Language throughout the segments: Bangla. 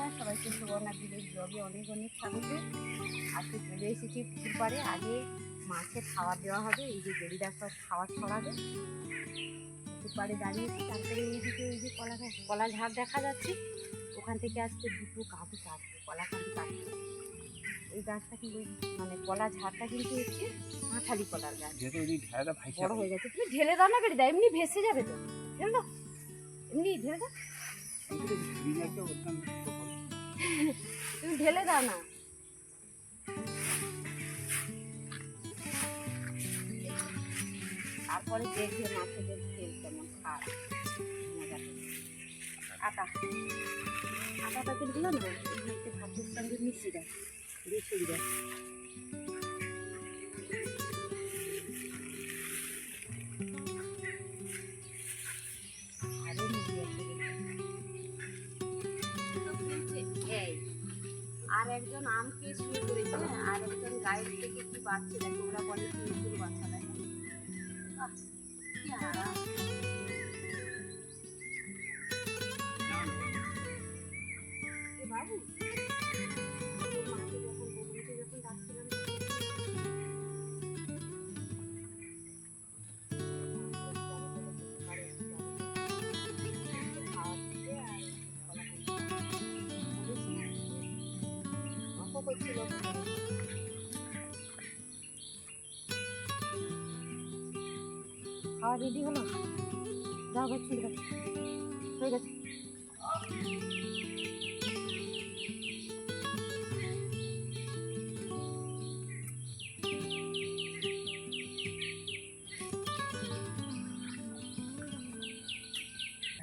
বন্ধুরা সবাইকে সুবর্ণা ভিলেজ ব্লগে অনেক অনেক স্বাগত। আজকে চলে এসেছি পুকুর পাড়ে। আগে মাছের খাবার দেওয়া হবে এই যে গেড়িরা সব খাবার ছড়াবে। পুকুর পাড়ে দাঁড়িয়েছি তারপরে এইদিকে এই যে কলা কলা ঝাড় দেখা যাচ্ছে। ওখান থেকে আজকে দুটো কাঁদু কাটবে কলা কাঁদু কাটবে ওই গাছটা কিন্তু মানে কলা ঝাড়টা কিন্তু হচ্ছে মাথালি কলার গাছ। বড় হয়ে গেছে। তুমি ঢেলে দাও না গেড়িদা এমনি ভেসে যাবে তো। ঢেলে দাও। এমনি ঢেলে দাও তুমি ঢেলে দাও না। তারপরে দেখে মাছের তেল কেমন খায় আটা। আটাটা কিন্তু না? একটু ভাত ভাতের সঙ্গে মিশিয়ে দেয় দিয়ে ছড়িয়ে দেয়। একজন আম খেয়ে শুয়ে করেছে আর একজন গায়ের থেকে কি বাচ্চা দেখে ওরা বলে কি বাচ্চা দেয় কি আরাম। করছিল। খাওয়া রেডি হলো? গেছে ঠিক হয়ে গেছে।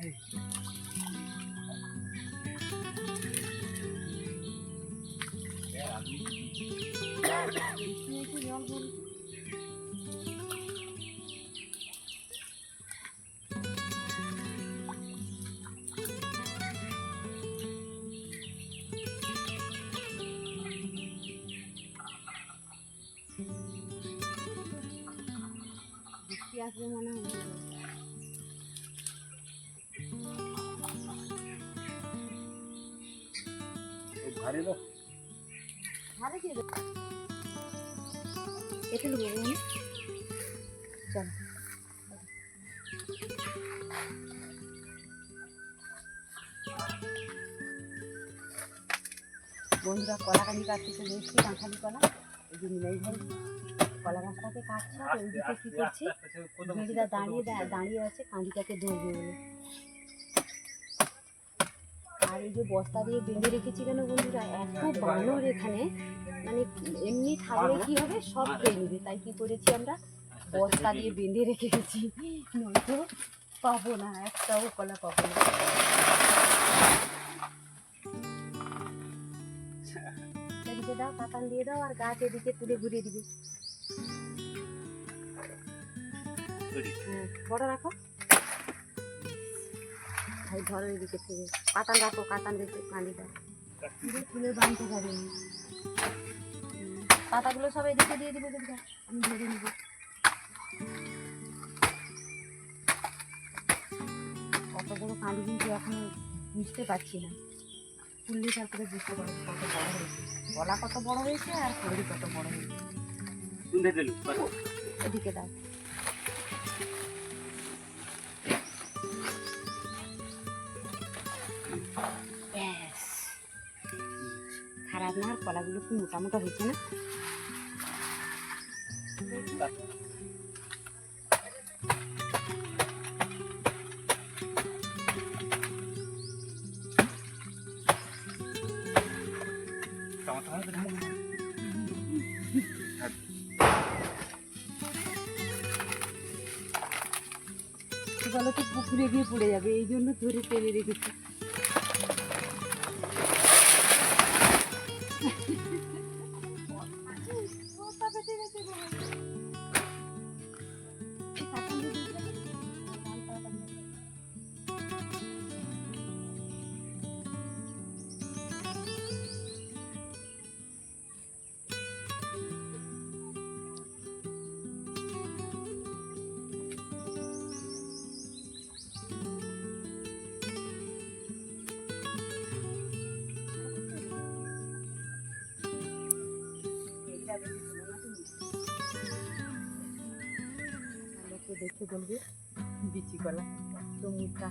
একটু জল বলুন বৃষ্টি আসবে মনে ভারী কি? এটা নেব চল। বন্ধুরা, কলা কানি কাটতে চলে এসেছি, কাঁঠালি কলা। এই যে মিলাই ভাই কলা গাছটাকে কাটছে আর ওইদিকে কি করছে? মেয়েরা দাঁড়িয়ে দাঁড়িয়ে আছে, কাঁদিটাকে ধরবে বলে। আর এই যে বস্তা দিয়ে বেঁধে রেখেছি কেন বন্ধুরা? এত বানর এখানে। মানে এমনি থাকলে কি হবে? সব খেয়ে নেবে তাই কি করেছি আমরা? বস্তা দিয়ে বেঁধে রেখে গেছি নয়তো পাবো না একটাও কলা পাবো না। দাও কাতান দিয়ে দাও আর গাছ এদিকে তুলে ঘুরিয়ে দিবে। হ্যাঁ বড় রাখো। ভাই ধরো এদিকে থেকে। কাতান রাখো কাতান রেখে কাঁদি দাও তুলে বানতে পারি পাতাগুলো সব এদিকে দিয়ে দিবে আমি ধরে নিব। কত বড় কাঁদি কিন্তু এখন বুঝতে পারছি না। তুললে তারপরে বুঝতে পারব কত বড় হয়েছে। গলা কত বড় হয়েছে আর শরীর কত বড় হয়েছে। এদিকে দাও। খারাপ না আর কলাগুলো কি মোটা মোটা হয়েছে না? কি বলো তো পুকুরে গিয়ে পড়ে যাবে এই জন্য ধরে টেনে রেখেছি। দেখে বলবে, বিচি কলা তো মিঠা।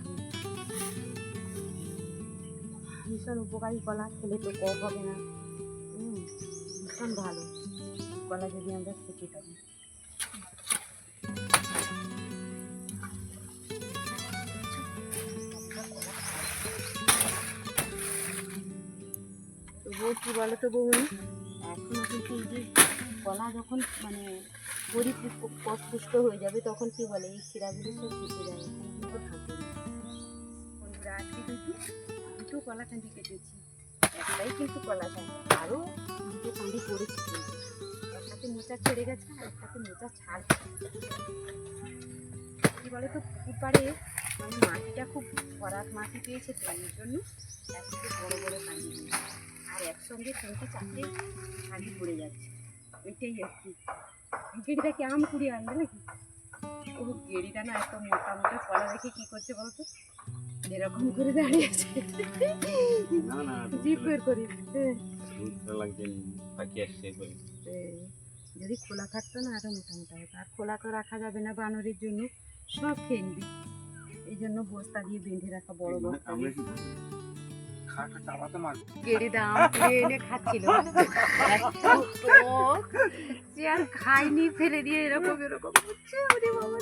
ভীষণ উপকারী কলা, খেলে তো কম হবে না। ভীষণ ভালো। কলা যদি আমরা খেতে পারি। তবুও কি বলো তো বৌমনি? এখনও কিন্তু কলা যখন মানে পরিপুষ্ট পুষ্ট হয়ে যাবে, তখন কি বলে? এই শিরাগুলো সব ফুটে যাবে কিন্তু থাকে বন্ধুরা, আজকে কিন্তু দুটো কলা কান্দি কেটেছি। একটাই কিন্তু কলা কান্দি আরও দুটো কান্দি পড়েছি একটাতে মোচা ছেড়ে গেছে আর একটাতে মোচা ছাড়। কি বলে তো পুকুর পাড়ে মানে মাটিটা খুব ভরাট মাটি পেয়েছে এর জন্য একসাথে বড় বড় দিয়েছে। আর একসঙ্গে তিনটে চারটে কান্দি পড়ে যাচ্ছে। এটাই আর কি। গেড়িটা কি আম কুড়িয়ে আনবে নাকি? ও গেড়িটা না এত মোটা মোটা কলা রেখে কি করছে বলতো? এরকম করে দাঁড়িয়েছে না না জিপ বের করি। হ্যাঁ, হ্যাঁ। যদি খোলা থাকতো না আরও মোটা মোটা হতো। আর খোলা তো রাখা যাবে না বানরের জন্য। সব খেয়ে নিবি। এই জন্য বস্তা দিয়ে বেঁধে রাখা বড় বস্তা। আমরা দিয়ে কি খাটা চাবাতে মার গেড়ি দাম এনে খাচ্ছিল সে আর খাইনি ফেলে দিয়ে এরকম এরকম। করছে ওরে বাবা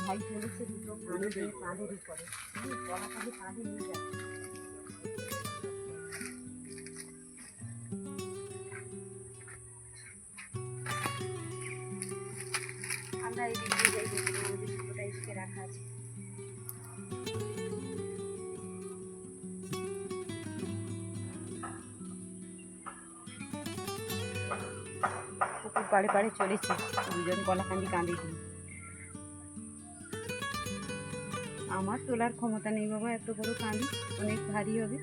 ভাই চলেছে দুটো কাঁধে দিয়ে কাঁধের উপরে হুম, কাঁধে কাঁধে নিয়ে যায়। আমরা এদিকে দিয়ে যাই আমাদের ছোটোটা রাখা আছে। পাড়ে পাড়ে চলেছি। দুজন কলাকান্দি কাঁদে আমার তোলার ক্ষমতা নেই বাবা, এত বড় কাঁদি, অনেক ভারী হবে,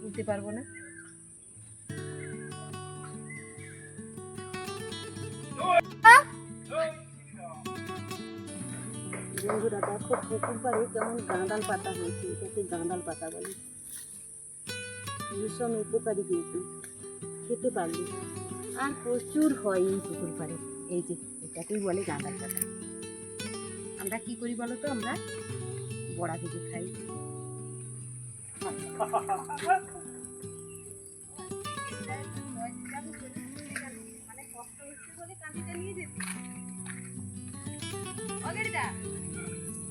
তুলতে পারব না। বন্ধুরা, দেখো পুকুর পাড়ে কেমন গাঁদাল পাতা হয়েছে এটাকে গাঁদাল পাতা বলে? ভীষণ উপকারী কিন্তু, খেতে পারলি আর প্রচুর হয় এই পুকুর পাড়ে। এই যে, এটাকেই বলে গাঁদাল পাতা। আমরা কি করি বলো তো? আমরা বড়া ভেজে খাই।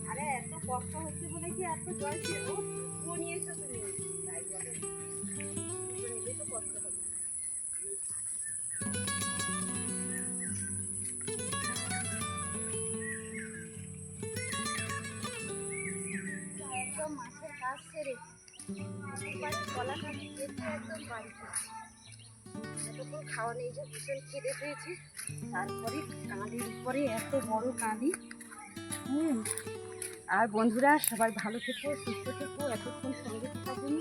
আরে, এত কষ্ট হচ্ছে বলে কি এত জল ছিল ও নিয়ে এসো তুমি। তাই বলে। খাওয়া ভীষণ খেতে তারপরে এত বড় কাঁদি হুম আর বন্ধুরা সবাই ভালো থেকো সুস্থ থেকো এতক্ষণ সঙ্গে থাকুন।